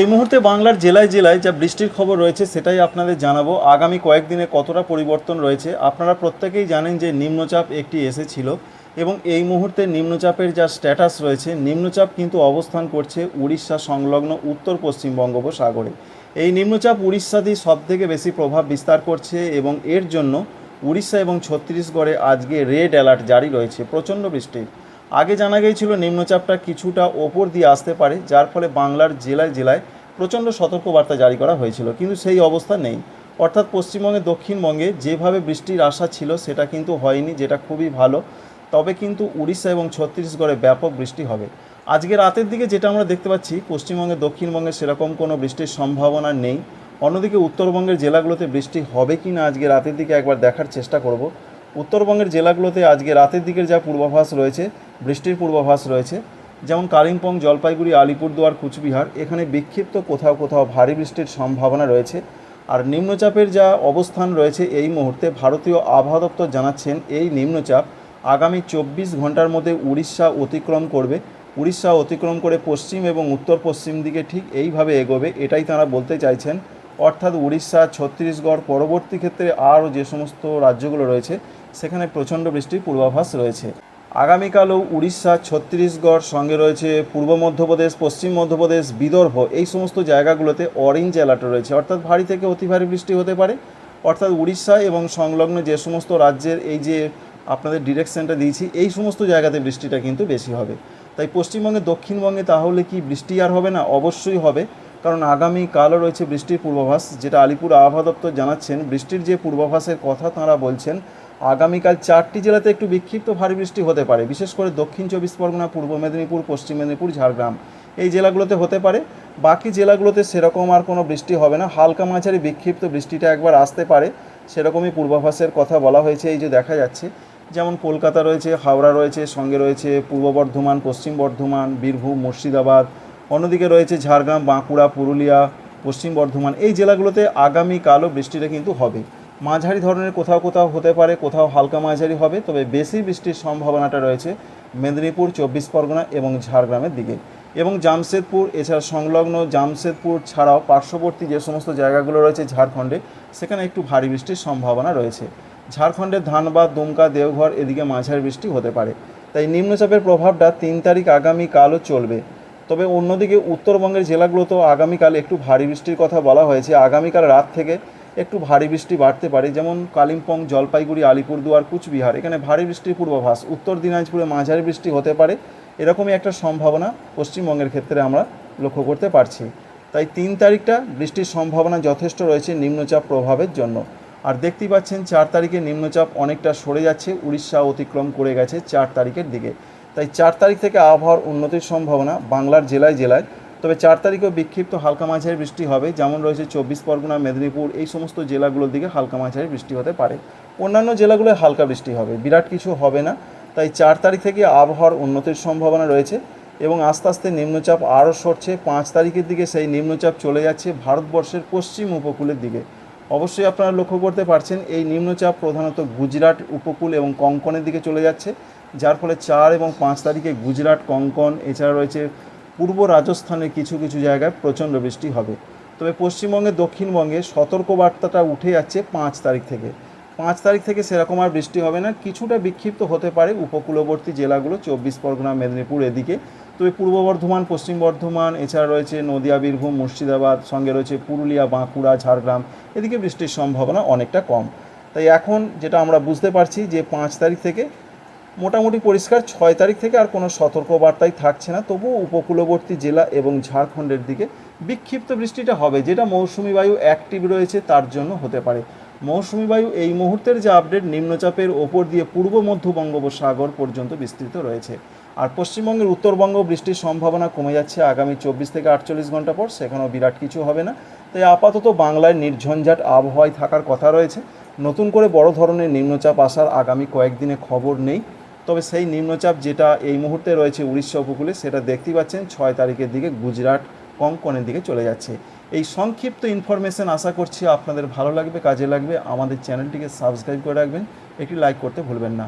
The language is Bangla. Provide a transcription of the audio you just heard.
এই মুহূর্তে বাংলার জেলায় জেলায় যা বৃষ্টির খবর রয়েছে সেটাই আপনাদের জানাব। আগামী কয়েকদিনে কতটা পরিবর্তন রয়েছে? আপনারা প্রত্যেকেই জানেন যে নিম্নচাপ একটি এসেছিল এবং এই মুহূর্তে নিম্নচাপের যা স্ট্যাটাস রয়েছে, নিম্নচাপ কিন্তু অবস্থান করছে উড়িষ্যা সংলগ্ন উত্তর পশ্চিম বঙ্গোপসাগরে। এই নিম্নচাপ উড়িষ্যাতেই সবথেকে বেশি প্রভাব বিস্তার করছে এবং এর জন্য উড়িষ্যা এবং ছত্তিশগড়ে আজকে রেড অ্যালার্ট জারি রয়েছে। প্রচণ্ড বৃষ্টির আগে জানা গিয়েছিল নিম্নচাপটা কিছুটা ওপর দিয়ে আসতে পারে, যার ফলে বাংলার জেলায় জেলায় প্রচণ্ড সতর্কবার্তা জারি করা হয়েছিল, কিন্তু সেই অবস্থা নেই। অর্থাৎ পশ্চিমবঙ্গে, দক্ষিণবঙ্গে যেভাবে বৃষ্টির আশা ছিল, সেটা কিন্তু হয়নি, যেটা খুবই ভালো। তবে কিন্তু উড়িষ্যা এবং ছত্তিশগড়ে ব্যাপক বৃষ্টি হবে। আজকে রাতের দিকে যেটা আমরা দেখতে পাচ্ছি, পশ্চিমবঙ্গে, দক্ষিণবঙ্গে সেরকম কোনো বৃষ্টির সম্ভাবনা নেই। অন্যদিকে উত্তরবঙ্গের জেলাগুলোতে বৃষ্টি হবে কি না আজকে রাতের দিকে একবার দেখার চেষ্টা করব। উত্তরবঙ্গের জেলাগুলোতে আজকে রাতের দিকের যা পূর্বাভাস রয়েছে, বৃষ্টির পূর্বাভাস রয়েছে, যেমন কালিম্পং, জলপাইগুড়ি, আলিপুরদুয়ার, কুচবিহার, এখানে বিক্ষিপ্ত কোথাও কোথাও ভারী বৃষ্টির সম্ভাবনা রয়েছে। আর নিম্নচাপের যা অবস্থান রয়েছে এই মুহূর্তে ভারতীয় আবহাওয়া দপ্তর জানাচ্ছেন, এই নিম্নচাপ আগামী চব্বিশ ঘণ্টার মধ্যে উড়িষ্যা অতিক্রম করবে। উড়িষ্যা অতিক্রম করে পশ্চিম এবং উত্তর পশ্চিম দিকে ঠিক এইভাবে এগোবে, এটাই তারা বলতে চাইছেন। অর্থাৎ উড়িষ্যা, ছত্তিশগড় পরবর্তী ক্ষেত্রে আরও যে সমস্ত রাজ্যগুলো রয়েছে সেখানে প্রচণ্ড বৃষ্টির পূর্বাভাস রয়েছে। আগামীকালও উড়িষ্যা, ছত্তিশগড়, সঙ্গে রয়েছে পূর্ব মধ্যপ্রদেশ, পশ্চিম মধ্যপ্রদেশ, বিদর্ভ, এই সমস্ত জায়গাগুলোতে অরেঞ্জ অ্যালার্ট রয়েছে। অর্থাৎ ভারী থেকে অতি ভারী বৃষ্টি হতে পারে। অর্থাৎ উড়িষ্যা এবং সংলগ্ন যে সমস্ত রাজ্যের এই যে আপনাদের ডিরেকশনটা দিয়েছি, এই সমস্ত জায়গাতে বৃষ্টিটা কিন্তু বেশি হবে। তাই পশ্চিমবঙ্গে, দক্ষিণবঙ্গে তাহলে কি বৃষ্টি আর হবে না? অবশ্যই হবে। কারণ আগামী কালও রয়েছে বৃষ্টির পূর্বাভাস, যেটা আলিপুর আবহাওয়া দপ্তর জানাচ্ছেন। বৃষ্টির যে পূর্বাভাসের কথা তাঁরা বলছেন, আগামীকাল চারটি জেলাতে একটু বিক্ষিপ্ত ভারী বৃষ্টি হতে পারে, বিশেষ করে দক্ষিণ চব্বিশ পরগনা, পূর্ব মেদিনীপুর, পশ্চিম মেদিনীপুর, ঝাড়গ্রাম। এই জেলাগুলোতে হতে পারে। বাকি জেলাগুলোতে সেরকম আর কোনো বৃষ্টি হবে না। হালকা মাঝারি বিক্ষিপ্ত বৃষ্টিটা একবার আসতে পারে, সেরকমই পূর্বাভাসের কথা বলা হয়েছে, এই যে দেখা যাচ্ছে। যেমন কলকাতা রয়েছে, হাওড়া রয়েছে, সঙ্গে রয়েছে পূর্ব বর্ধমান, পশ্চিম বর্ধমান, বীরভূম, মুর্শিদাবাদ অন্যদিকে রয়েছে ঝাড়গ্রাম, বাঁকুড়া, পুরুলিয়া, পশ্চিম বর্ধমান। এই জেলাগুলোতে আগামীকালও বৃষ্টিটা কিন্তু হবে। মাঝারি ধরনের কোথাও কোথাও হতে পারে, কোথাও হালকা মাঝারি হবে, তবে বেশি বৃষ্টির সম্ভাবনাটা রয়েছে মেদিনীপুর, চব্বিশ পরগনা এবং ঝাড়গ্রামের দিকে। এবং জামশেদপুর, এছাড়া সংলগ্ন জামশেদপুর ছাড়াও পার্শ্ববর্তী যে সমস্ত জায়গাগুলো রয়েছে ঝাড়খণ্ডে, সেখানে একটু ভারী বৃষ্টির সম্ভাবনা রয়েছে। ঝাড়খণ্ডের ধানবাদ, দুমকা, দেওঘর, এদিকে মাঝারি বৃষ্টি হতে পারে। তাই নিম্নচাপের প্রভাবটা তিন তারিখ আগামীকালও চলবে। তবে অন্যদিকে উত্তরবঙ্গের জেলাগুলোতেও আগামীকাল একটু ভারী বৃষ্টির কথা বলা হয়েছে। আগামীকাল রাত থেকে একটু ভারী বৃষ্টি বাড়তে পারে, যেমন কালিম্পং, জলপাইগুড়ি, আলিপুরদুয়ার, কুচবিহার। এখানে ভারী বৃষ্টির পূর্বাভাস। উত্তর দিনাজপুরে মাঝারি বৃষ্টি হতে পারে। এরকমই একটা সম্ভাবনা পশ্চিমবঙ্গের ক্ষেত্রে আমরা লক্ষ্য করতে পারছি। তাই তিন তারিখটা বৃষ্টির সম্ভাবনা যথেষ্ট রয়েছে নিম্নচাপ প্রভাবের জন্য। আর দেখতেই পাচ্ছেন, চার তারিখে নিম্নচাপ অনেকটা সরে যাচ্ছে। উড়িষ্যা অতিক্রম করে গেছে চার তারিখের দিকে। তাই চার তারিখ থেকে আবহাওয়ার উন্নতির সম্ভাবনা বাংলার জেলায় জেলায়। তবে চার তারিখেও বিক্ষিপ্ত হালকা মাঝারি বৃষ্টি হবে, যেমন রয়েছে চব্বিশ পরগনা, মেদিনীপুর, এই সমস্ত জেলাগুলোর দিকে হালকা মাঝারি বৃষ্টি হতে পারে। অন্যান্য জেলাগুলোয় হালকা বৃষ্টি হবে, বিরাট কিছু হবে না। তাই চার তারিখ থেকে আবহাওয়ার উন্নতির সম্ভাবনা রয়েছে এবং আস্তে আস্তে নিম্নচাপ আরও সরছে। পাঁচ তারিখের দিকে সেই নিম্নচাপ চলে যাচ্ছে ভারতবর্ষের পশ্চিম উপকূলের দিকে। অবশ্যই আপনারা লক্ষ্য করতে পারছেন, এই নিম্নচাপ প্রধানত গুজরাট, উপকূল এবং কঙ্কনের দিকে চলে যাচ্ছে, যার ফলে চার এবং পাঁচ তারিখে গুজরাট, কঙ্কন, এছাড়া রয়েছে পূর্ব রাজস্থানের কিছু কিছু জায়গায় প্রচণ্ড বৃষ্টি হবে। তবে পশ্চিমবঙ্গে, দক্ষিণবঙ্গে সতর্কবার্তাটা উঠে যাচ্ছে পাঁচ তারিখ থেকে। পাঁচ তারিখ থেকে সেরকম আর বৃষ্টি হবে না, কিছুটা বিক্ষিপ্ত হতে পারে উপকূলবর্তী জেলাগুলো, চব্বিশ পরগনা, মেদিনীপুর এদিকে। তবে পূর্ব বর্ধমান, পশ্চিম বর্ধমান, এছাড়া রয়েছে নদিয়া, বীরভূম, মুর্শিদাবাদ, সঙ্গে রয়েছে পুরুলিয়া, বাঁকুড়া, ঝাড়গ্রাম। এদিকে বৃষ্টির সম্ভাবনা অনেকটা কম। তাই এখন যেটা আমরা বুঝতে পারছি যে পাঁচ তারিখ থেকে মোটামুটি পরিষ্কার ছয় তারিখ থেকে আর কোনো সতর্কবার্তাই থাকছে না। তবুও উপকূলবর্তী জেলা এবং ঝাড়খণ্ডের দিকে বিক্ষিপ্ত বৃষ্টিটা হবে। যেটা মৌসুমি বায়ু অ্যাক্টিভ রয়েছে, তার জন্য হতে পারে। মৌসুমি বায়ু এই মুহূর্তের যে আপডেট নিম্নচাপের ওপর দিয়ে পূর্ব মধ্য বঙ্গোপসাগর পর্যন্ত বিস্তৃত রয়েছে। আর পশ্চিমবঙ্গের উত্তরবঙ্গ বৃষ্টির সম্ভাবনা কমে যাচ্ছে আগামী চব্বিশ থেকে আটচল্লিশ ঘণ্টা পর, সেখানেও বিরাট কিছু হবে না। তাই আপাতত বাংলায় নির্ঝঞ্ঝাট আবহাওয়ায় থাকার কথা রয়েছে। নতুন করে বড় ধরনের নিম্নচাপ আসার আগামী কয়েকদিনে খবর নেই। তবে সেই নিম্নচাপ যেটা এই মুহূর্তে রয়েছে উড়িষ্যা উপকূলে, সেটা দেখতেই পাচ্ছেন, ছয় তারিখের দিকে গুজরাট কঙ্কনের দিকে চলে যাচ্ছে। এই সংক্ষিপ্ত ইনফরমেশন আশা করছি আপনাদের ভালো লাগবে, কাজে লাগবে। আমাদের চ্যানেলটিকে সাবস্ক্রাইব করে রাখবেন। একটি লাইক করতে ভুলবেন না।